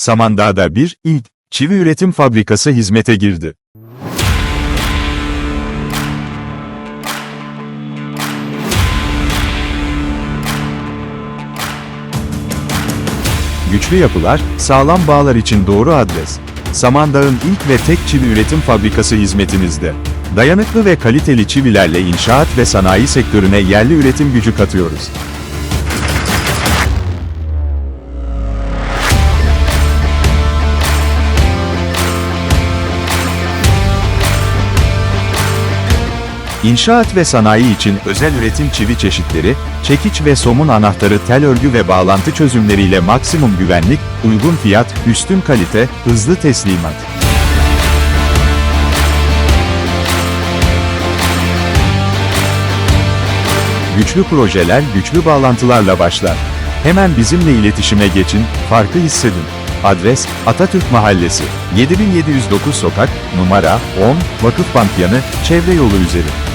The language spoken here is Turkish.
Samandağ'da bir ilk çivi üretim fabrikası hizmete girdi. Güçlü yapılar, sağlam bağlar için doğru adres. Samandağ'ın ilk ve tek çivi üretim fabrikası hizmetinizde. Dayanıklı ve kaliteli çivilerle inşaat ve sanayi sektörüne yerli üretim gücü katıyoruz. İnşaat ve sanayi için özel üretim çivi çeşitleri, çekiç ve somun anahtarı tel örgü ve bağlantı çözümleriyle maksimum güvenlik, uygun fiyat, üstün kalite, hızlı teslimat. Güçlü projeler güçlü bağlantılarla başlar. Hemen bizimle iletişime geçin, farkı hissedin. Adres, Atatürk Mahallesi, 7709 Sokak, numara 10, Vakıfbank yanı, Çevre Yolu üzeri.